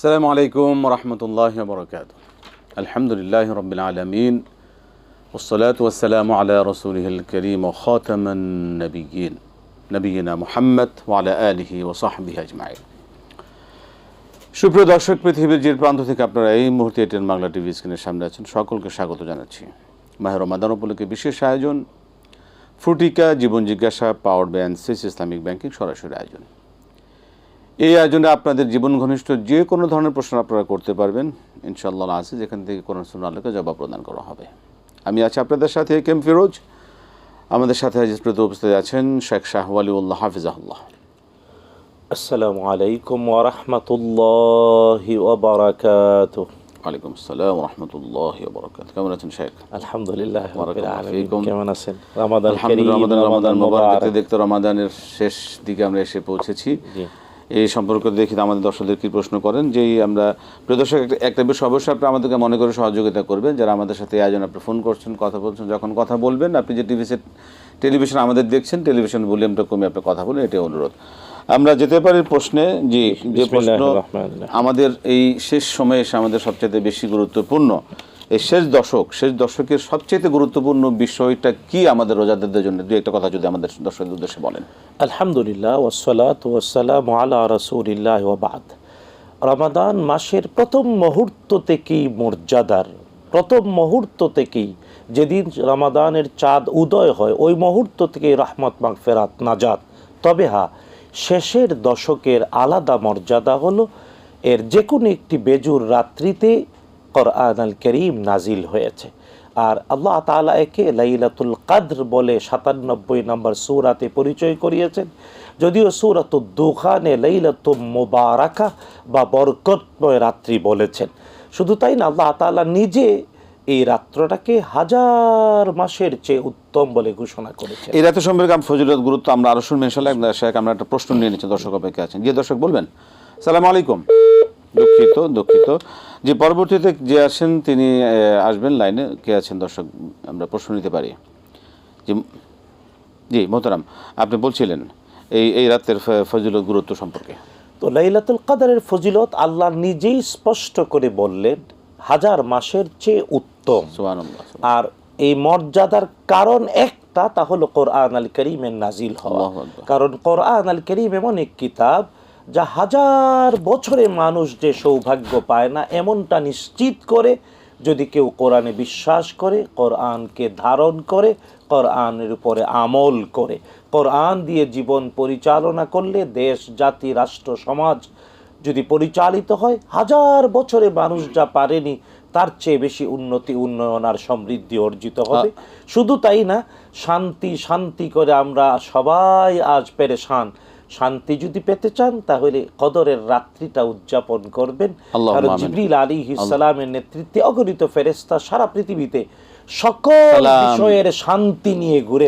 আসসালামু আলাইকুম রহমতুল্লাহ বরকাত আলহামদুলিল্লাহ রবিল আলমিন। ওসলাত ওসালাম আলা রসুলহিল করিম ও খতমন নবীন নবীনা মোহাম্মদ ওয়ালা আলহি ও সাহাবি আজমাই সুপ্রিয় দর্শক, পৃথিবীর যে প্রান্ত থেকে আপনারা এই মুহূর্তে এটিএন বাংলা টিভি স্ক্রিনের সামনে আছেন, সকলকে স্বাগত জানাচ্ছি। মাহের রমাদান উপলক্ষে বিশেষ আয়োজন, ফ্রুটিকা, জীবন জিজ্ঞাসা, পাওয়ার ব্যান্ড সিস ইসলামিক ব্যাংকিং সরাসরি আয়োজন। এই আয়োজনে আপনাদের জীবন ঘনিষ্ঠ যে কোনো ধরনের প্রশ্ন আপনারা করতে পারবেন। ইনশাল্লাহ আছে যেখান থেকে কোনো শোনা আলোকে জবাব প্রদান করা হবে। আমি আছি আপনাদের সাথে কেম ফিরোজ। আমাদের সাথে আজ প্রতি উপস্থিত আছেন শেখ শাহওয়ালিউল্লাহ হাফিজাহুল্লাহ। আসসালামু আলাইকুম ওরহমতুল্লাহি ওয়ালাইকুম আসসালাম রহমতুল্লাহ কেমন আছেন শেখ? আলহামদুলিল্লাহ কেমন আছেন? রমাদান রমাদান রমাদান মোবারক। দেখতে দেখতে রমাদানের শেষ দিকে আমরা এসে পৌঁছেছি। জি। এই সম্পর্কে দেখি আমাদের দর্শকদের কি প্রশ্ন করেন যে আমরা প্রিয় দর্শক একটা- বিষয় অবশ্যই আপনি আমাদেরকে মনে করে সহযোগিতা করবেন। যারা আমাদের সাথে এই আয়োজন আপনি ফোন করছেন কথা বলছেন যখন কথা বলবেন আপনি যে টিভি সেট টেলিভিশন আমাদের দেখছেন টেলিভিশন ভলিউমটা কমে আপনি কথা বলেন এটাই অনুরোধ। আমরা যেতে পারি প্রশ্নে যে যে প্রশ্ন। আমাদের এই শেষ সময়ে এসে আমাদের সবচেয়ে বেশি গুরুত্বপূর্ণ। এই শেষ দশক, শেষ দশকের সবচেয়ে গুরুত্বপূর্ণ বিষয়টা কি আমাদের রোজাদারদের জন্য? দু একটা কথা যদি আমাদের দর্শকদের উদ্দেশ্যে বলেন। আলহামদুলিল্লাহ ওসলাত ওয়াসসালামু আলা রাসূলিল্লাহ ওয়া বাদ। রমাদান মাসের প্রথম মুহূর্ত থেকেই মর্যাদার, প্রথম মুহূর্ত থেকেই যেদিন রমাদানের চাঁদ উদয় হয়, ওই মুহূর্ত থেকেই রহমত, মাগফেরাত, নাজাত। তবে হা, শেষের দশকের আলাদা মর্যাদা হলো, এর যে কোনো একটি বেজুর রাত্রিতে কোরআন আল করিম নাজিল হয়েছে। আর আল্লাহ তাআলা একে লাইলাতুল কাদ্র বলে সাতানব্বই নম্বর সূরাতে পরিচয় করিয়েছেন। যদিও সূরাত দুখানে লাইলাতু মুবারাকা বা বরকতময় রাত্রি বলেছেন। শুধু তাই না, আল্লাহ তাআলা নিজে এই রাত্রটাকে হাজার মাসের চেয়ে উত্তম বলে ঘোষণা করেছেন। এই রাতের সম্পর্কে আমি ফজিলত, গুরুত্ব আমরা আরও শুনবেন ইনশাল্লাহ শেখ আমরা একটা প্রশ্ন নিয়ে নিচ্ছি, দর্শক অপেক্ষা আছেন। গিয়ে দর্শক বলবেন। সালাম আলাইকুম। দুঃখিত দুঃখিত। যে পরবর্তীতে যে আসেন তিনি আসবেন লাইনে। কে আছেন দর্শক? আমরা প্রশ্ন নিতে পারি। জি জি মোহতারাম আপনি বলছিলেন এই এই রাতের ফজিলত গুরুত্ব সম্পর্কে। তো লাইলাতুল কাদারের ফজিলত আল্লাহ নিজেই স্পষ্ট করে বললেন হাজার মাসের চেয়ে উত্তম। আর এই মর্যাদার কারণ একটা তা হলো কোরআন আল করিমের নাজিল হওয়া। কারণ কোরআন আল করিম এমন এক কিতাব যা হাজার বছরে মানুষ যে সৌভাগ্য পায় না এমনটা নিশ্চিত করে যদি কেউ কোরআনে বিশ্বাস করে কোরআনকে ধারণ করে কোরআনের উপরে আমল করে। কোরআন দিয়ে জীবন পরিচালনা করলে দেশ জাতি রাষ্ট্র সমাজ যদি পরিচালিত হয় হাজার বছরে মানুষ যা পারেনি তার চেয়ে বেশি উন্নতি উন্নয়ন আর সমৃদ্ধি অর্জিত হবে। শুধু তাই না শান্তি শান্তি করে আমরা সবাই আজ পেরেশান। শান্তি যদি পেতে চান তাহলে কদরের রাত্রিটা উদযাপন করবেন। কারণ। জিবরিল আলী ইসালামের নেতৃত্বে অগণিত ফেরেস্তা সারা পৃথিবীতে সকল। বিষয়ের শান্তি নিয়ে ঘুরে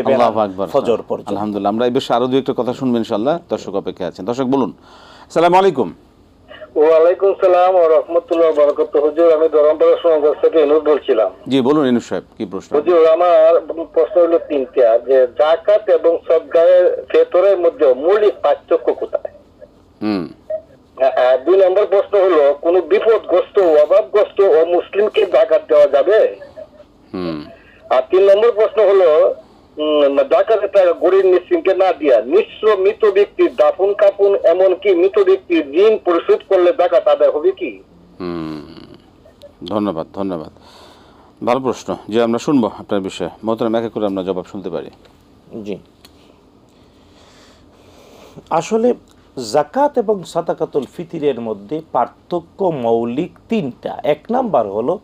ফজর পর্যন্ত। আলহামদুলিল্লাহ আমরা এই বিষয়ে আরও দু একটা কথা শুনবেন ইনশাল্লাহ দর্শক অপেক্ষা আছেন। দর্শক বলুন। সালাম আলাইকুম। ওয়ালাইকুম সালাম ও রহমতুল্লাহ বরকত হুজুর আমি ধরমপাড়া থেকে এনুর বলছিলাম। জি বলুন ইনু সাহেব কি প্রশ্ন? হুজুর আমার প্রশ্ন হলো তিনটা যে জাকাত এবং সদগায়ের ফেতরের মধ্যে মৌলিক পার্থক্য কোথায়? হুম। দুই নম্বর প্রশ্ন হলো কোন বিপদগ্রস্ত অভাবগ্রস্ত ও মুসলিমকে জাকাত দেওয়া যাবে? হুম। আর তিন নম্বর প্রশ্ন হলো টাকা গরিব মিসকিনকে না দিয়া নিঃস্ব মৃত ব্যক্তির দাফন কাপুন এমনকি মৃত ব্যক্তির ঋণ পরিশোধ করলে আদায় হবে কি? ধন্যবাদ ধন্যবাদ। ভালো প্রশ্ন যে আমরা শুনব আপনার বিষয়ে। মোহতারাম এক করে আমরা জবাব শুনতে পারি। জি। আসলে জাকাত এবং সাদাকাতুল ফিতিরের মধ্যে পার্থক্য মৌলিক তিনটা। এক নাম্বার হলো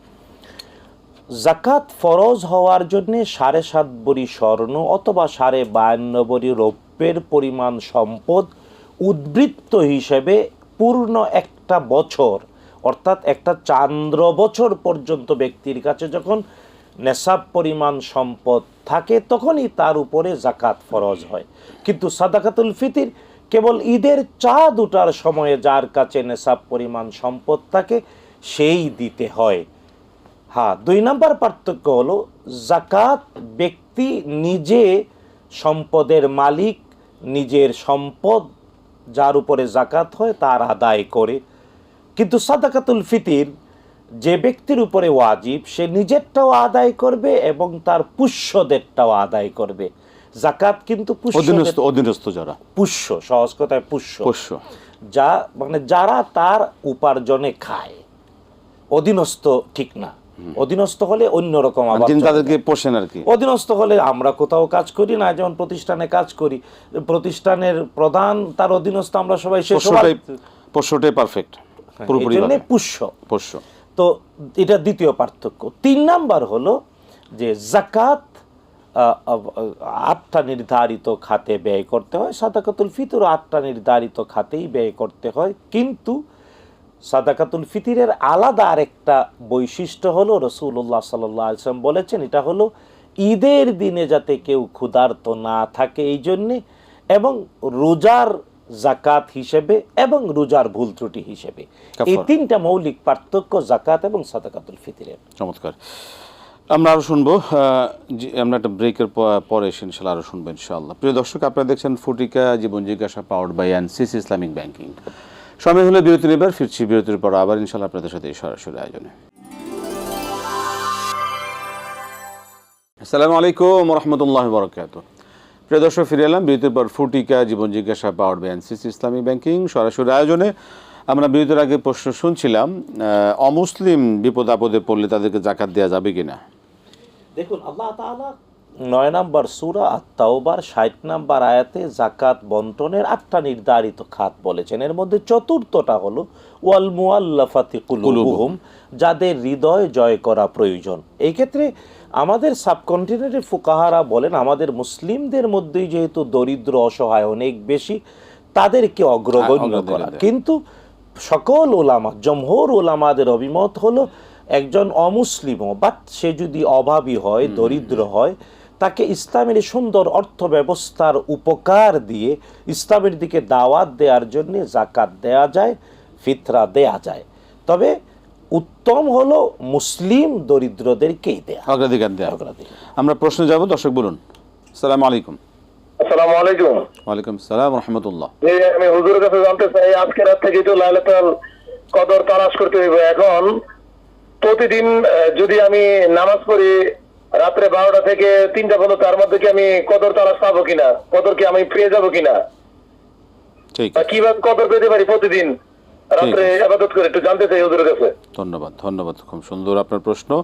জাকাত ফরজ হওয়ার জন্য সাড়ে সাত বড়ি স্বর্ণ অথবা সাড়ে বায়ান্ন বড়ি রৌপ্যের পরিমাণ সম্পদ উদ্বৃত্ত হিসেবে পূর্ণ একটা বছর, অর্থাৎ একটা চান্দ্র বছর পর্যন্ত ব্যক্তির কাছে যখন নেশাব পরিমাণ সম্পদ থাকে, তখনই তার উপরে জাকাত ফরজ হয়। কিন্তু সাদাকাতুল ফিতির কেবল ঈদের চাঁদ দুটার সময়ে যার কাছে নেশাব পরিমাণ সম্পদ থাকে, সেই দিতে হয়। হ্যাঁ দুই নাম্বার পার্থক্য হলো জাকাত ব্যক্তি নিজে সম্পদের মালিক নিজের সম্পদ যার উপরে জাকাত হয় তার আদায় করে। কিন্তু সাদাকাতুল ফিতির যে ব্যক্তির উপরে ওয়াজিব সে নিজেরটাও আদায় করবে এবং তার পুষ্যদেরটাও আদায় করবে। জাকাত কিন্তু অধীনস্থ যারা। পুষ্য সহজ কথায় পুষ্য। পোষ্য। যা মানে যারা তার উপার্জনে খায়। অধীনস্থ ঠিক না। অধীনস্থ হলে অন্যরকম। তাদেরকে পোষেন আর কি। অধীনস্থ হলে আমরা কোথাও কাজ করি না যেমন প্রতিষ্ঠানে কাজ করি। প্রতিষ্ঠানের প্রধান তার অধীনস্থ আমরা সবাই সে পোষ্যটাই পোষ্যটাই পারফেক্ট পুরোপুরি পুষ্য। পোষ্য। তো এটা দ্বিতীয় পার্থক্য। তিন নাম্বার হলো যে জাকাত আটটা নির্ধারিত খাতে ব্যয় করতে হয় সাদাকাতুল ফিতর আটটা নির্ধারিত খাতেই ব্যয় করতে হয়। কিন্তু সাদাকাতুল ফিতিরের আলাদা আরেকটা বৈশিষ্ট্য হলো রসুল্লাহ সাল্লাম বলেছেন এটা হলো ঈদের দিনে যাতে কেউ ক্ষুধার্ত না থাকে এই জন্যে এবং রোজার জাকাত হিসেবে এবং রোজার ভুল ত্রুটি হিসেবে। এই তিনটা মৌলিক পার্থক্য জাকাত এবং সাদাকাতুল ফিতিরের। চমৎকার। আমরা আরও শুনব আমরা একটা ব্রেকের পরে এসে ইনশাল্লাহ আরও শুনব ইনশাআল্লাহ। প্রিয় দর্শক আপনারা দেখছেন ফুটিকা জীবন জিজ্ঞাসা powered by CC Islamic banking সময় হলে বিরতি নেবার, ফিরছি বিরতির পর আবার ইনশাল্লাহ আপনাদের সাথে সরাসরি আয়োজনে। আসসালামু আলাইকুম রহমতুল্লাহ বরকাত প্রিয় দর্শক, ফিরে এলাম বিরতির পর ফুটিকা, জীবন জিজ্ঞাসা পাওয়ার বাই সিসি ইসলামী ব্যাংকিং সরাসরি আয়োজনে। আমরা বিরতির আগে প্রশ্ন শুনছিলাম অমুসলিম বিপদ আপদে পড়লে তাদেরকে জাকাত দেওয়া যাবে কিনা? দেখুন, আল্লাহ নয় নাম্বার সুরা আত্মাওবার ষাট নাম্বার আয়াতে জাকাত বন্টনের আটটা নির্ধারিত খাত বলেছেন। এর মধ্যে চতুর্থটা হলো ওয়াল মুআল্লাফাতি কুলুবুহুম যাদের হৃদয় জয় করা প্রয়োজন। এই ক্ষেত্রে আমাদের সাবকন্টিনেন্টের ফুকাহারা বলেন আমাদের মুসলিমদের মধ্যেই যেহেতু দরিদ্র অসহায় অনেক বেশি তাদেরকে অগ্রগণ্য করা। কিন্তু সকল ওলামা জমহর ওলামাদের অভিমত হলো একজন অমুসলিমও বাট সে যদি অভাবী হয় দরিদ্র হয় তাকে ইসলামের সুন্দর অর্থ ব্যবস্থার উপকার দিয়ে ইসলামের দিকে দাওয়াত দেওয়ার জন্য জাকাত দেয়া যায় ফিতরা দেয়া যায়। তবে উত্তম হলো মুসলিম দরিদ্রদেরকেই দেয়া। অগ্রাধিকার দেওয়া অগ্রাধিকার। আমরা প্রশ্নে যাব দর্শক বলুন। সালাম আলাইকুম। আসসালামু আলাইকুম। ওয়ালাইকুম সালাম রহমতুল্লাহ। আমি হুজুরের কাছে জানতে চাই আজকে রাত থেকে তো লাইলাতুল কদর তালাশ করতে হইবে। এখন প্রতিদিন যদি আমি নামাজ পড়ি রাত্রে বারোটা থেকে তিনটা পর্যন্ত তার মধ্যে কি আমি কদর তালাশ পাবো কিনা? কদর কি আমি পেয়ে যাব কিনা? ঠিক বা আছে। কীভাবে কদর পেতে পারি প্রতিদিন? রাত্রে আবাদত করে একটু জানতে চাই হুজুরের কাছে। ধন্যবাদ ধন্যবাদ খুব সুন্দর আপনার প্রশ্ন।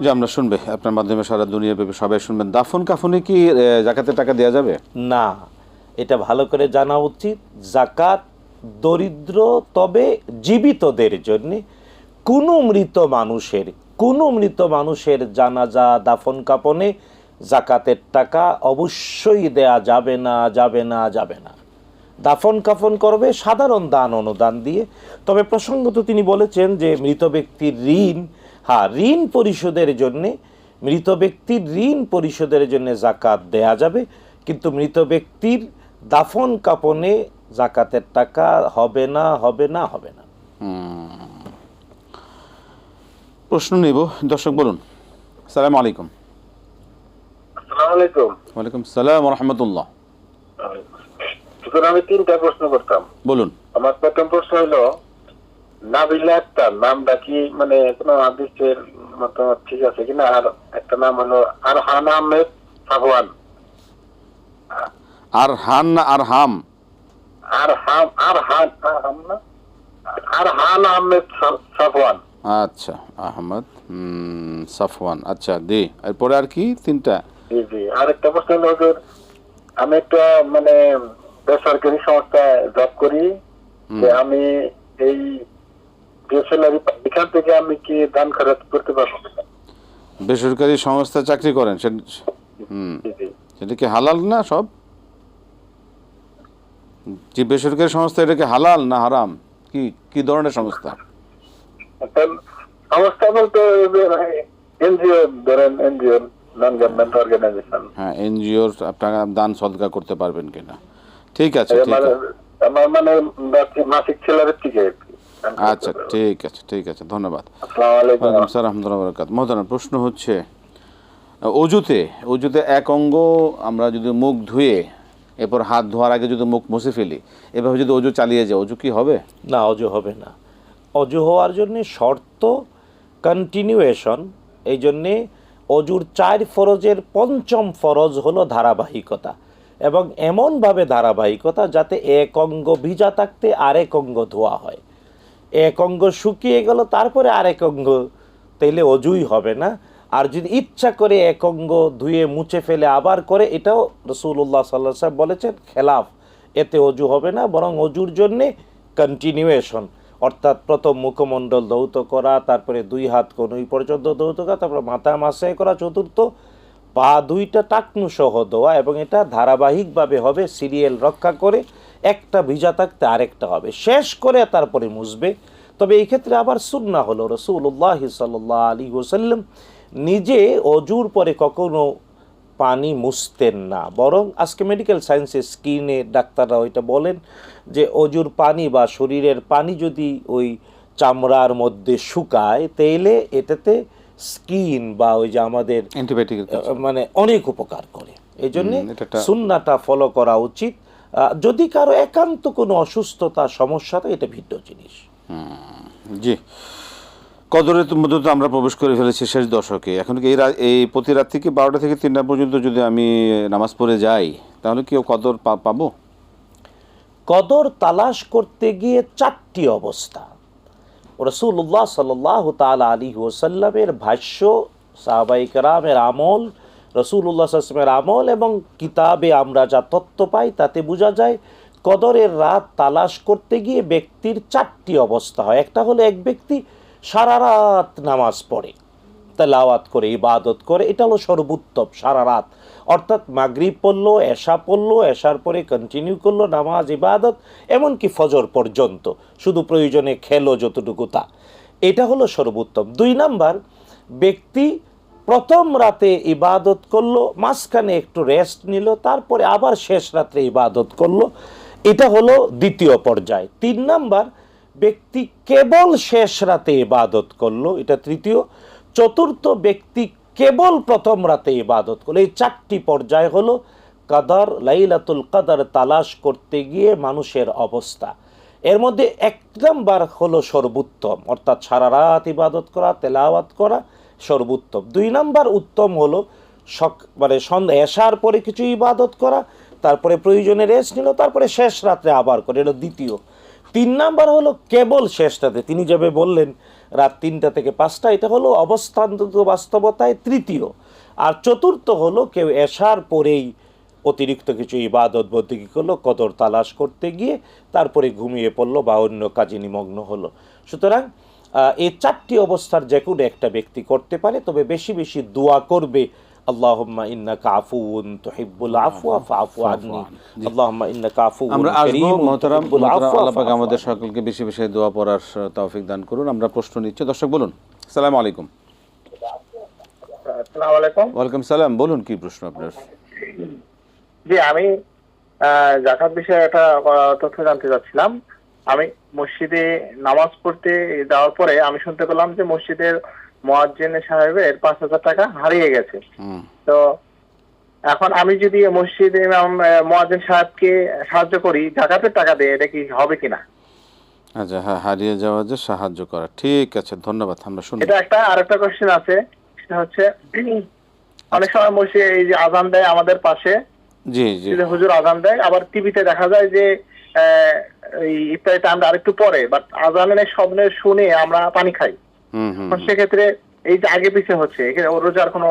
যে আমরা শুনবে আপনার মাধ্যমে সারা দুনিয়া ব্যাপী সবাই শুনবেন দাফন কাফনে কি আহ, জাকাতের টাকা দেওয়া যাবে? না এটা ভালো করে জানা উচিত। জাকাত দরিদ্র তবে জীবিতদের জন্য। কোনো মৃত মানুষের কোনো মৃত মানুষের জানাজা, দাফন কাপনে জাকাতের টাকা অবশ্যই দেয়া যাবে না যাবে না যাবে না। দাফন কাফন করবে সাধারণ দান, অনুদান দিয়ে। তবে প্রসঙ্গত তিনি বলেছেন যে মৃত ব্যক্তির ঋণ হ্যাঁ ঋণ পরিশোধের জন্যে, মৃত ব্যক্তির ঋণ পরিশোধের জন্য জাকাত দেয়া যাবে। কিন্তু মৃত ব্যক্তির দাফন কাপনে জাকাতের টাকা হবে না হবে না হবে না। প্রশ্ন নিব। দর্শক বলুন। সালাম আলাইকুম। ওয়ালাইকুম সালাম রহমতুল্লাহ। সুতরাং আমি তিনটা প্রশ্ন করতাম। বলুন। আমার প্রথম প্রশ্ন হলো নাবিলা একটা নামটা কি? মানে কোন আদিত্যের মতো ঠিক আছে কিনা? আর একটা নাম হলো আরহান আহমেদ সাহওয়ান আর হান না আর হাম আর হাম আর হান আর হাম না? আর হান আহমেদ সাফওয়ান আচ্ছা আহমদ সাফওয়ান আচ্ছা দে এরপরে আর কি তিনটা? জি জি আর একটা প্রশ্ন হলো হুজুর, আমি একটা মানে বেসরকারি সংস্থায় জব করি যে আমি এই ডিএসএলআর এখান থেকে আমি কি দান খরচ করতে পারব? বেসরকারি সংস্থা চাকরি করেন হুম। জি জি। সেটা কি হালাল না সব? যে বেসরকারি সংস্থা এটা কি হালাল না হারাম? কি কি ধরনের সংস্থা? এখন সংস্থা বলতে এনজিও ধরেন এনজিও নন গভর্নমেন্ট অর্গানাইজেশন হ্যাঁ এনজিওর আপনারা দান সদকা করতে পারবেন কিনা? ঠিক আছে ঠিক আছে। আমার মানে মাসিক ছেলের থেকে আচ্ছা ঠিক আছে ঠিক আছে ধন্যবাদ। আসসালামু আলাইকুম। ওয়ালাইকুম বরকাত। মহতারাম প্রশ্ন হচ্ছে অজুতে অজুতে এক অঙ্গ আমরা যদি মুখ ধুয়ে এরপর হাত ধোয়ার আগে যদি মুখ মুছে ফেলি এভাবে যদি অজু চালিয়ে যায় অজু কি হবে? না অজু হবে না। অজু হওয়ার জন্য শর্ত কন্টিনিউয়েশন এই জন্যে অজুর চার ফরজের পঞ্চম ফরজ হলো ধারাবাহিকতা এবং এমনভাবে ধারাবাহিকতা যাতে এক অঙ্গ ভিজা থাকতে আরেক অঙ্গ ধোয়া হয়। এক অঙ্গ শুকিয়ে গেল, তারপরে আরেক অঙ্গ, তাইলে অজুই হবে না। আর যদি ইচ্ছা করে এক অঙ্গ ধুয়ে মুছে ফেলে আবার করে, এটাও রসুল্লাহ সাল্লাহ সাহেব বলেছেন, খেলাফ, এতে অজু হবে না, বরং অজুর জন্যে কন্টিনিউয়েশন অর্থাৎ প্রথম মুখমণ্ডল দৌত করা, তারপরে দুই হাত কনুই পর্যন্ত দৌত করা, তারপরে মাথা মাসায় করা, চতুর্থ পা দুইটা টাকনু সহ দেওয়া এবং এটা ধারাবাহিকভাবে হবে সিরিয়াল রক্ষা করে একটা ভিজা থাকতে আরেকটা হবে। শেষ করে তারপরে মুছবে। তবে এই ক্ষেত্রে আবার সুন্না হলো। রসুল্লাহ সাল্লাহ আলী ওসাল্লাম নিজে অজুর পরে কখনো পানি মুছতেন না। বরং আজকে মেডিকেল সায়েন্সের স্কিনে ডাক্তাররা ওইটা বলেন যে অজুর পানি বা শরীরের পানি যদি ওই চামড়ার মধ্যে শুকায় তাইলে এটাতে স্কিন বা ওই যে আমাদের মানে অনেক উপকার করে। এই জন্যে সুন্নাটা ফলো করা উচিত। যদি কারও একান্ত কোনো অসুস্থতা সমস্যা থাকে এটা ভিন্ন জিনিস। জি। কদরের মধ্যে তো আমরা প্রবেশ করে ফেলেছি শেষ দশকে। এখন কি এই প্রতি রাত থেকে বারোটা থেকে তিনটা পর্যন্ত যদি আমি নামাজ পড়ে যাই, তাহলে কি ও কদর পাবো? কদর তালাশ করতে গিয়ে চারটি অবস্থা। রসুল্লাহ সাল্লাহ তাল আলী ওসাল্লামের ভাষ্য সাহাবাইকরামের আমল রসুল্লাহ আসলামের আমল এবং কিতাবে আমরা যা তথ্য পাই তাতে বোঝা যায়, কদরের রাত তালাশ করতে গিয়ে ব্যক্তির চারটি অবস্থা হয়। একটা হলো এক ব্যক্তি সারা রাত নামাজ পড়ে, তেলাওয়াত করে, ইবাদত করে, এটা হলো সর্বোত্তম সারা রাত। অর্থাৎ মাগরিব পড়ল, এশা পড়ল, এশার পরে কন্টিনিউ করল নামাজ, ইবাদত, এমনকি ফজর পর্যন্ত। শুধু প্রয়োজনে খেলো যতটুকু তা। এটা হলো সর্বোত্তম। দুই নাম্বার, ব্যক্তি প্রথম রাতে ইবাদত করল, মাঝখানে একটু রেস্ট নিল, তারপরে আবার শেষ রাত্রে ইবাদত করল। এটা হলো দ্বিতীয় পর্যায়। তিন নাম্বার ব্যক্তি কেবল শেষ রাতে ইবাদত করল, এটা তৃতীয়। চতুর্থ, ব্যক্তি কেবল প্রথম রাতে ইবাদত করল। এই চারটি পর্যায় হলো কাদার, লাইলাতুল কাদার তালাশ করতে গিয়ে মানুষের অবস্থা। এর মধ্যে এক নাম্বার হলো সর্বোত্তম, অর্থাৎ সারা রাত ইবাদত করা, তেলাওয়াত করা সর্বোত্তম। দুই নাম্বার উত্তম হলো সক মানে সন্ধ্যা এসার পরে কিছু ইবাদত করা, তারপরে প্রয়োজনে রেস্ট নিল, তারপরে শেষ রাত্রে আবার করে, এটা দ্বিতীয়। তিন নাম্বার হলো কেবল শেষটাতে। তিনি যেভাবে বললেন, রাত তিনটা থেকে পাঁচটা, এটা হলো অবস্থান্তত বাস্তবতায় তৃতীয়। আর চতুর্থ হলো কেউ এসার পরেই অতিরিক্ত কিছু ইবাদত কী করল, কদর তালাশ করতে গিয়ে তারপরে ঘুমিয়ে পড়ল বা অন্য কাজে নিমগ্ন হলো। সুতরাং এই চারটি অবস্থার যে একটা ব্যক্তি করতে পারে, তবে বেশি বেশি দোয়া করবে আল্লাহুম্মা আফওয়া আল্লাহুম্মা আমরা আসব মহতারাম আল্লাহ আমাদের সকলকে বেশি বেশি দোয়া পড়ার তৌফিক দান করুন। আমরা প্রশ্ন নিচ্ছি দর্শক বলুন। সালাম আলাইকুম। ওয়ালাইকুম সালাম বলুন কি প্রশ্ন আপনার? জি আমি আহ, জাকাত বিষয়ে একটা তথ্য জানতে চাচ্ছিলাম। আমি মসজিদে নামাজ পড়তে যাওয়ার পরে আমি শুনতে পেলাম যে মসজিদের মোয়াজ্জেন সাহেবের পাঁচ হাজার টাকা হারিয়ে গেছে। তো এখন আমি যদি মসজিদে মোয়াজ্জেন সাহেবকে সাহায্য করি জাকাতের টাকা দিয়ে এটা কি হবে কিনা? আচ্ছা হ্যাঁ হারিয়ে যাওয়া যে সাহায্য করা। ঠিক আছে ধন্যবাদ আমরা শুনি। এটা একটা আরেকটা কোশ্চেন আছে সেটা হচ্ছে অনেক সময় মসজিদে এই যে আজান দেয় আমাদের পাশে জি জি। হুজুর আজান দেয় আবার টিভিতে দেখা যায় যে আহ, এই ইফতারি টাইমটা আরেকটু পরে বাট আজানের শব্দ শুনে আমরা পানি খাই। সেক্ষেত্রে এই যে আগে পিছিয়ে হচ্ছে এখানে রোজার কোনো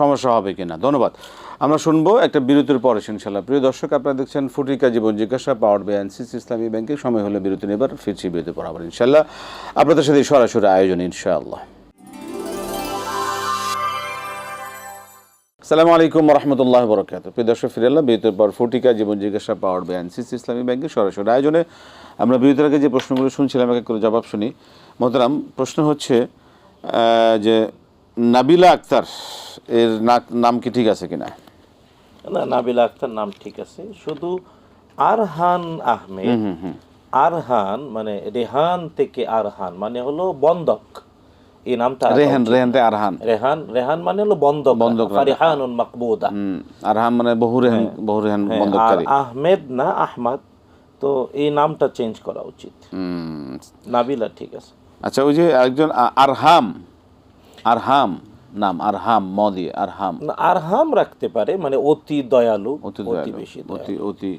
সমস্যা হবে কিনা? ধন্যবাদ। আমরা শুনব একটা বিরতির পরে ইনশাল্লাহ প্রিয় দর্শক আপনারা দেখছেন ফুটিকা জীবন জিজ্ঞাসা পাওয়ার বাই এনসিসি ইসলামী ব্যাংকের সময় হলে বিরতি নেবার ফিরছি বিরতি পর আবার ইনশাল্লাহ আপনাদের সাথে সরাসরি আয়োজন ইনশাআল্লাহ। সালামু আলাইকুম রহমতুল্লাহ বরকাত প্রিয় দর্শক ফিরাল্লাহ বিরতির পর ফুটিকা জীবন জিজ্ঞাসা পাওয়ার বাই এনসিসি ইসলামী ব্যাংকের সরাসরি আয়োজনে আমরা বিরতির আগে যে প্রশ্নগুলো শুনছিলাম এক করে জবাব শুনি। মোহতারাম প্রশ্ন হচ্ছে যে নাবিলা আক্তার এর নাম কি ঠিক আছে কিনা? না নাবিলা আক্তার নাম ঠিক আছে। শুধু আরহান আহমেদ আরহান মানে রেহান থেকে আরহান মানে হলো বন্ধক। এই নামটা রেহান উচিত। আরহান। রেহান রেহান মানে হলো বন্ধক। বন্ধক। ফারিহানুন মাকবুদা। হুম, আরহাম মানে বহু রেহান বহু রেহান হ্যাঁ, বন্ধককারী। আহমেদ না আহমদ। তো এই নামটা চেঞ্জ করা উচিত। নাবিলা ঠিক আছে। আচ্ছা ওই যে একজন আরহাম আরহাম নাম আরহাম ম দিয়ে আরহাম। না, আরহাম রাখতে পারে মানে অতি দয়ালু অতি অতি বেশি অতি অতি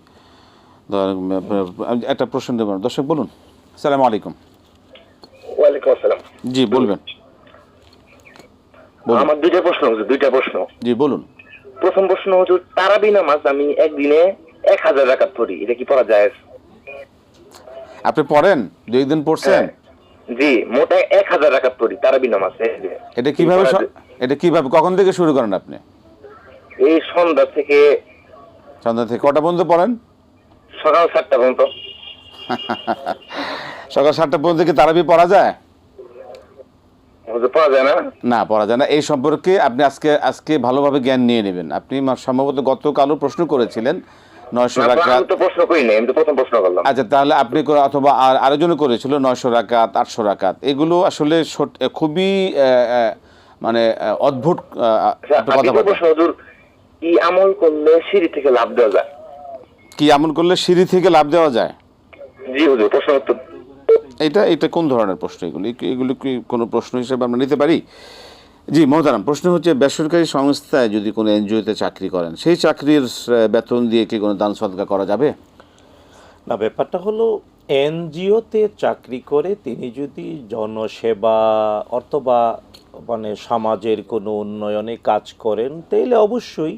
একটা প্রশ্ন দেব দর্শক বলুন। সালাম আলাইকুম। ওয়ালাইকুম আসসালাম। জি বলবেন। বলুন। আমার দুইটা প্রশ্ন হচ্ছে দুইটা প্রশ্ন। জি বলুন। প্রথম প্রশ্ন হচ্ছে তারাবি নামাজ আমি একদিনে এক হাজার রাকাত পড়ি এটা কি পড়া যায়? আপনি পড়েন দুই দিন পড়ছেন? জি মোটা এক হাজার রাকাত পড়ি তারাবি নামাজ এটা কীভাবে? এটা কীভাবে কখন থেকে শুরু করেন আপনি? এই সন্ধ্যা থেকে সন্ধ্যা থেকে কটা পর্যন্ত পড়েন? সকাল সাতটা পর্যন্ত। সকাল সাতটা পর্যন্ত কি তারাবি পড়া যায়? না। পড়া যায় না। এই সম্পর্কে আপনি আজকে আজকে ভালোভাবে জ্ঞান নিয়ে নেবেন। আপনি সম্ভবত গতকালও প্রশ্ন করেছিলেন নয়শো রাকাত। প্রশ্ন করি নাই আমি তো প্রথম প্রশ্ন করলাম। আচ্ছা তাহলে আপনি অথবা আর আরেকজনে করেছিল নয়শো রাকাত আটশো রাকাত। এগুলো আসলে খুবই মানে অদ্ভুত প্রশ্ন হুজুর কি আমল করলে সিঁড়ি থেকে লাভ দেওয়া যায়? কি এমন করলে সিঁড়ি থেকে লাভ দেওয়া যায়? জি হুজুর প্রশ্ন উত্তর। এটা এটা কোন ধরনের প্রশ্ন এগুলি? এগুলো কি কোনো প্রশ্ন হিসেবে আমরা নিতে পারি? জি, মহতারাম, প্রশ্ন হচ্ছে বেসরকারি সংস্থায় যদি কোনো এনজিওতে চাকরি করেন, সেই চাকরির বেতন দিয়ে কি কোনো দান সদকা করা যাবে? না, ব্যাপারটা হলো এনজিওতে চাকরি করে তিনি যদি জনসেবা অথবা মানে সমাজের কোনো উন্নয়নে কাজ করেন, তাইলে অবশ্যই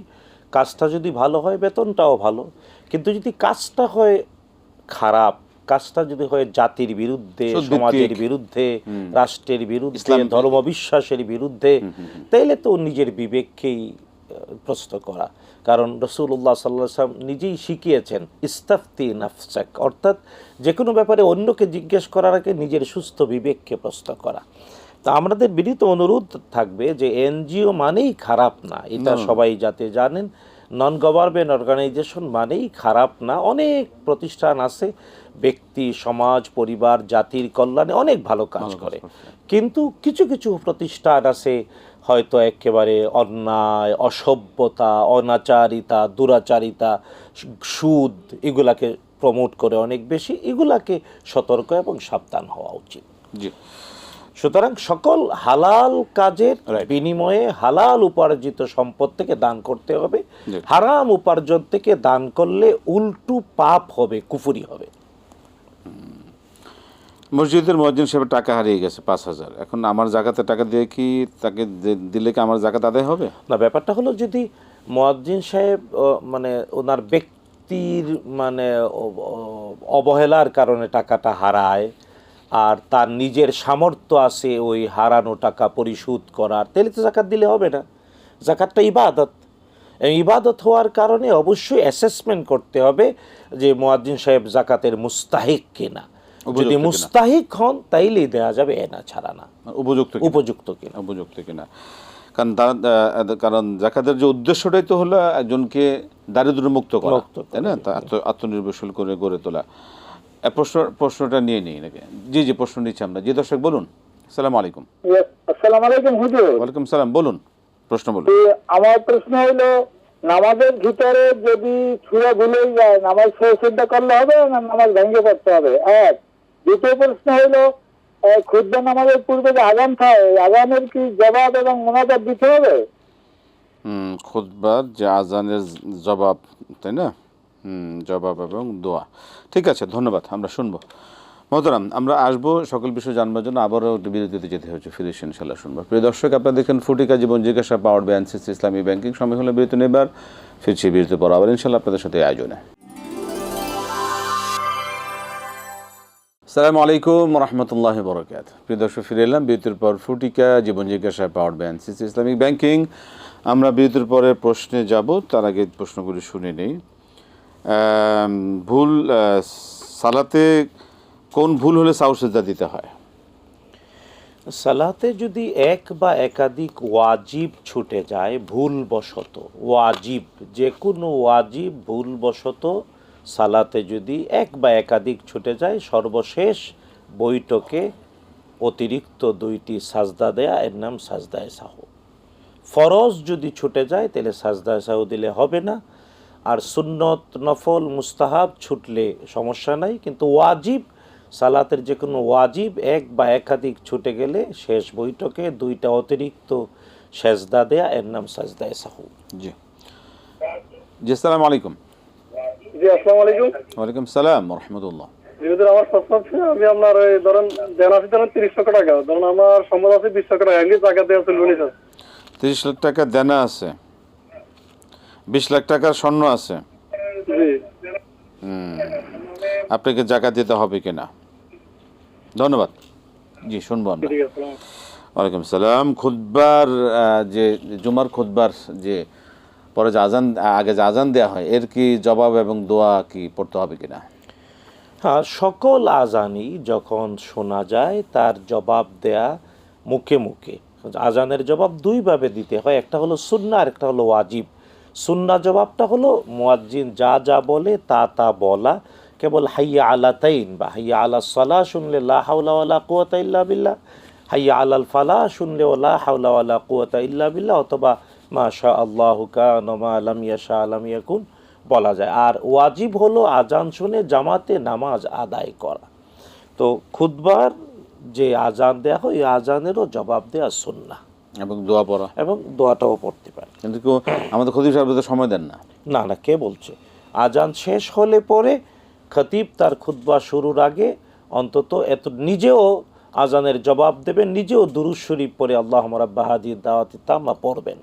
কাজটা যদি ভালো হয়, বেতনটাও ভালো। কিন্তু যদি কাজটা হয় খারাপ কাজটা যদি হয় জাতির বিরুদ্ধে সমাজের বিরুদ্ধে রাষ্ট্রের বিরুদ্ধে ধর্ম বিশ্বাসের বিরুদ্ধে তাইলে তো নিজের বিবেককেই প্রশ্ন করা। কারণ রসুল্লাহ সাল্লাম নিজেই শিখিয়েছেন ইস্তাফতি নাফসাক অর্থাৎ যে কোনো ব্যাপারে অন্যকে জিজ্ঞেস করার আগে নিজের সুস্থ বিবেককে প্রশ্ন করা। তা আমাদের বিনীত অনুরোধ থাকবে যে এনজিও মানেই খারাপ না এটা সবাই যাতে জানেন। নন গভর্নমেন্ট অর্গানাইজেশন মানেই খারাপ না অনেক প্রতিষ্ঠান আছে ব্যক্তি সমাজ পরিবার জাতির কল্যাণে অনেক ভালো কাজ করে। কিন্তু কিছু কিছু প্রতিষ্ঠান আছে হয়তো একেবারে অন্যায় অসভ্যতা অনাচারিতা দুরাচারিতা সুদ এগুলাকে প্রমোট করে অনেক বেশি এগুলাকে সতর্ক এবং সাবধান হওয়া উচিত। জি। সুতরাং সকল হালাল কাজের বিনিময়ে হালাল উপার্জিত সম্পদ থেকে দান করতে হবে। হারাম উপার্জন থেকে দান করলে উল্টু পাপ হবে কুফুরি হবে। মসজিদের মসজিদ সাহেবের টাকা হারিয়ে গেছে, পাঁচ হাজার। এখন আমার জাকাতে টাকা দিয়ে কি তাকে দিলে কি আমার জাকাত আদায় হবে? না, ব্যাপারটা হলো যদি মোয়াজ্জিন সাহেব মানে ওনার ব্যক্তির মানে অবহেলার কারণে টাকাটা হারায় আর তার নিজের সামর্থ্য আছে ওই হারানো টাকা পরিশোধ করার, তাহলে তো জাকাত দিলে হবে না। জাকাতটা ইবাদত। ইবাদত হওয়ার কারণে অবশ্যই অ্যাসেসমেন্ট করতে হবে যে মোয়াজ্জিন সাহেব জাকাতের মুস্তাহিক কিনা। যদি মুস্তাহিক হন তাইলেই দেওয়া যাবে এনা ছাড়া না। উপযুক্ত উপযুক্ত কিনা। উপযুক্ত কিনা। কারণ তারা কারণ জাকাতের যে উদ্দেশ্যটাই তো হলো একজনকে দারিদ্র মুক্ত করা। তাই না? আত্মনির্ভরশীল করে গড়ে তোলা। প্রশ্ন প্রশ্নটা নিয়ে নিই নাকি? জি জি প্রশ্ন নিচ্ছি আমরা। জি দর্শক বলুন। সালাম আলাইকুম। আসসালামু আলাইকুম হুজুর। ওয়ালাইকুম সালাম বলুন। প্রশ্ন বলুন। আমার প্রশ্ন হলো নামাজের ভিতরে যদি ছুঁড়ে ভুলে যায় নামাজ সহসিদ্ধা করলে হবে না নামাজ ভেঙে পড়তে হবে? এক দ্বিতীয় প্রশ্ন হলো ক্ষুদ্র নামাজের পূর্বে যে আগান খায় ওই আগানের কি জবাব এবং মোনাজাত দিতে হবে? খুদবার যে আজানের জবাব, তাই না? জবাব এবং দোয়া। ঠিক আছে, ধন্যবাদ, আমরা শুনব। মহতরাম, আমরা আসব, সকল বিষয় জানবার জন্য, আবারও একটু বিরতিতে যেতে হচ্ছে, ফিরে এসে ইনশাল্লাহ শুনব। প্রিয় দর্শক, আপনারা দেখেন ফুটিকা জীবন জিজ্ঞাসা পাওয়ার এনসিসি ইসলামী ব্যাংকিং সময় হলে বিরতি নেবার, ফিরছি বিরতি পর আবার ইনশাল্লাহ আপনাদের সাথে আয়োজনে। সালামু আলাইকুম রহমতুল্লাহ বরকাত প্রিয় দর্শক, ফিরে এলাম বিরতির পর ফুটিকা, জীবন জিজ্ঞাসা, power by NCC Islamic banking. আমরা বিরতির পরে প্রশ্নে যাব, তার আগে প্রশ্নগুলি শুনে নেই। ভুল সালাতে কোন ভুল হলে সাউসেজা দিতে হয়? সালাতে যদি এক বা একাধিক ওয়াজিব ছুটে যায়, ভুলবশত, ওয়াজিব যে কোনো ওয়াজিব ভুলবশত সালাতে যদি এক বা একাধিক ছুটে যায়, সর্বশেষ বৈঠকে অতিরিক্ত দুইটি সাজদা দেয়া, এর নাম সাজদায় সাহু। ফরজ যদি ছুটে যায়, তাহলে সাজদায় সাহু দিলে হবে না। আর সুন্নত, নফল, মুস্তাহাব ছুটলে সমস্যা নাই, কিন্তু ওয়াজিব, সালাতের যে কোনো ওয়াজিব এক বা একাধিক ছুটে গেলে শেষ বৈঠকে দুইটা অতিরিক্ত সেজদা দেয়া, এর নাম সাজদায় সাহু। জি। জি, আসসালামু আলাইকুম। জি আসসালামু আলাইকুম। ওয়ালাইকুম সালাম রহমতুল্লাহ। যেহেতু আমার প্রশ্ন হচ্ছে আমি আপনার ওই ধরেন আছে ধরেন তিরিশ লক্ষ টাকা। ধরেন আমার সম্পদ আছে বিশ লক্ষ টাকা। এমনি টাকা দেওয়া চলবে না স্যার। তিরিশ লাখ টাকা দেনা আছে। বিশ লাখ টাকার স্বর্ণ আছে। জি। আপনাকে জাকাত দিতে হবে কিনা? ধন্যবাদ। জি শুনব আমরা। ঠিক আছে ওয়ালাইকুম সালাম। খুতবার আহ, যে জুমার খুতবার যে পরে যে আজান আগে যে আজান দেওয়া হয়, এর কি জবাব এবং দোয়া কি পড়তে হবে কিনা? হ্যাঁ সকল আজানই যখন শোনা যায়, তার জবাব দেয়া মুখে মুখে। আজানের জবাব দুইভাবে দিতে হয়, একটা হলো সুন্না আর একটা হলো ওয়াজিব। সুন্না জবাবটা হলো মুয়াজ্জিন যা যা বলে, তা তা বলা। কেবল হাইয়া আলা তাইন বা হাইয়া আলা সালা শুনলে লা হাওলা ওয়ালা কুয়াতা ইল্লা বিল্লাহ। হাইয়া আলাল ফালা শুনলে ওলা হাওলা ওয়ালা কুয়াতা ইল্লা বিল্লাহ, অথবা মা শা আল্লাহ কান মা আলাম ইয়াশা আলাম ইয়াকুন বলা যায়। আর ওয়াজিব হলো আজান শুনে জামাতে নামাজ আদায় করা। তো খুদবার যে আজান দেয়া হয় আজানেরও জবাব দেয়া সুন্না এবং দোয়া পড়া। এবং দোয়াটাও পড়তে পারে। কিন্তু কেউ আমাদের খতিব সাহেব তো সময় দেন না। না না কে বলছে? আজান শেষ হলে পরে খতিব তার খুতবা শুরুর আগে অন্তত এত নিজেও আজানের জবাব দেবেন নিজেও দুরুজ শরীফ পরে আল্লাহ রাব্বা হাদির দাওয়াতি তামা পড়বেন।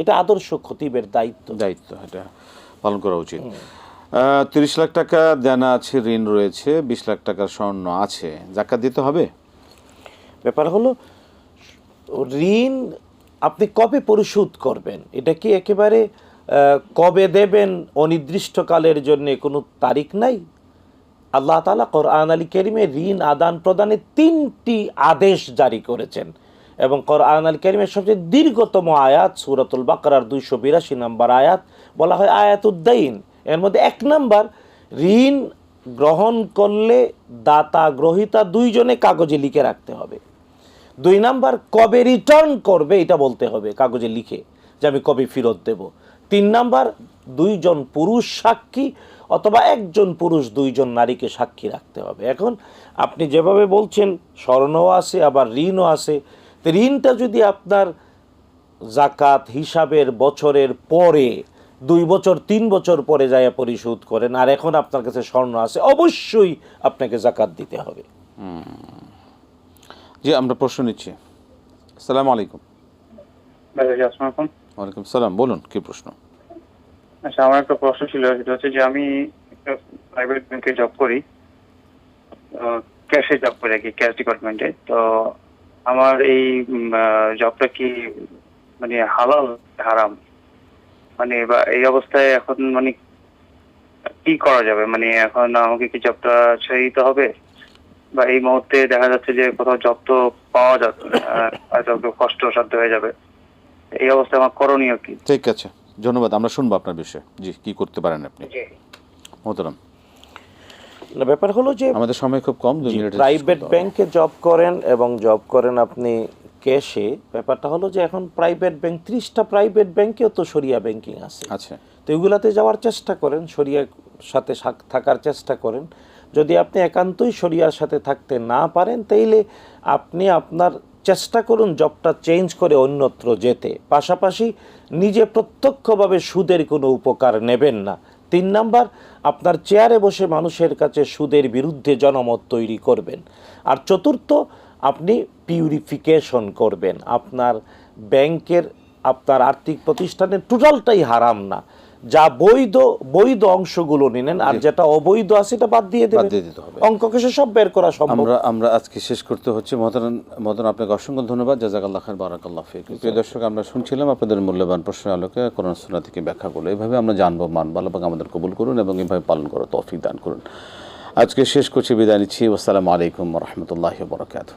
এটা আদর্শ খতিবের দায়িত্ব। দায়িত্ব এটা পালন করা উচিত। তিরিশ লাখ টাকা দেনা আছে ঋণ রয়েছে বিশ লাখ টাকার স্বর্ণ আছে। জাকাত দিতে হবে? ব্যাপার হলো ঋণ আপনি কবে পরিশোধ করবেন? এটা কি একেবারে কবে দেবেন অনির্দিষ্টকালের জন্য কোনো তারিখ নাই? আল্লাহ তালা কোরআন আলী কেরিমে ঋণ আদান প্রদানে তিনটি আদেশ জারি করেছেন। এবং কোরআন আলী কেরিমের সবচেয়ে দীর্ঘতম আয়াত সুরাতুল বাকরার দুইশো বিরাশি নম্বর আয়াত, বলা হয় আয়াতুদ্দাইন এর মধ্যে এক নাম্বার, ঋণ গ্রহণ করলে দাতা গ্রহিতা দুইজনে কাগজে লিখে রাখতে হবে। দুই নাম্বার, কবে রিটার্ন করবে, এটা বলতে হবে, কাগজে লিখে, যে আমি কবে ফেরত দেব। তিন নাম্বার, দুইজন পুরুষ সাক্ষী অথবা একজন পুরুষ দুইজন নারীকে সাক্ষী রাখতে হবে। এখন আপনি যেভাবে বলছেন, স্বর্ণও আছে, আবার ঋণও আছে তো ঋণটা যদি আপনার জাকাত হিসাবের বছরের পরে দুই বছর তিন বছর পরে যায় পরিশোধ করেন আর এখন আপনার কাছে স্বর্ণ আছে অবশ্যই আপনাকে জাকাত দিতে হবে। জি আমরা প্রশ্ন নিচ্ছি। আসসালামু আলাইকুম। ওয়ালাইকুম সালাম বলুন কি প্রশ্ন? আচ্ছা আমার একটা প্রশ্ন ছিল সেটা হচ্ছে যে আমি একটা প্রাইভেট ব্যাংকে জব করি ক্যাশে জব করি আর কি ক্যাশ ডিপার্টমেন্টে তো আমার এই জবটা কি মানে হালাল হারাম? মানে বা এই অবস্থায় এখন মানে কি করা যাবে? মানে এখন আমাকে কি জবটা ছেড়ে দিতে হবে? বা এই মুহূর্তে দেখা যাচ্ছে যে কোথাও জব তো পাওয়া যাচ্ছে না, আহ, হয়তো একটু কষ্টসাধ্য হয়ে যাবে। এই অবস্থায় আমার করণীয় কি? ঠিক আছে। ধন্যবাদ আমরা শুনব আপনার বিষয়ে। জি কি করতে পারেন আপনি? মোহতারাম। না, ব্যাপার হলো যে আমাদের সময় খুব কম দুই মিনিট প্রাইভেট ব্যাংকে জব করেন এবং জব করেন আপনি ক্যাশে ব্যাপারটা হলো যে এখন প্রাইভেট ব্যাংক ত্রিশটা প্রাইভেট ব্যাংকেও তো সরিয়া ব্যাংকিং আছে। আচ্ছা তো এগুলাতে যাওয়ার চেষ্টা করেন সরিয়ার সাথে থাকার চেষ্টা করেন। যদি আপনি একান্তই সরিয়ার সাথে থাকতে না পারেন তাইলে আপনি আপনার চেষ্টা করুন জবটা চেঞ্জ করে অন্যত্র যেতে। পাশাপাশি নিজে প্রত্যক্ষভাবে সুদের কোনো উপকার নেবেন না। তিন নাম্বার, আপনার চেয়ারে বসে মানুষের কাছে সুদের বিরুদ্ধে জনমত তৈরি করবেন। আর চতুর্থ, আপনি পিউরিফিকেশন করবেন। আপনার ব্যাংকের, আপনার আর্থিক প্রতিষ্ঠানের টোটালটাই হারাম না। যা বৈধ বৈধ অংশগুলো নিলেন আর যেটা অবৈধ আছে এটা বাদ দিয়ে দেবেন। দিয়ে দিতে হবে। অঙ্ক কেসে সব বের করা সম্ভব। আমরা আমরা আজকে শেষ করতে হচ্ছে। মহতরান মহতরান আপনাকে অসংখ্য ধন্যবাদ। জাজাকাল্লাহ খান বারাকাল্লাহ ফিক। প্রিয় দর্শক আমরা শুনছিলাম আপনাদের মূল্যবান প্রশ্নের আলোকে করোনা সুন্নাহ থেকে ব্যাখ্যা করল। এভাবে আমরা জানব মানবো আল্লাহ আমাদের কবুল করুন এবং এভাবে পালন করো তৌফিক দান করুন। আজকে শেষ করছি বিদায় নিচ্ছি। আসসালামু আলাইকুম রহমতুল্লাহ বরকাত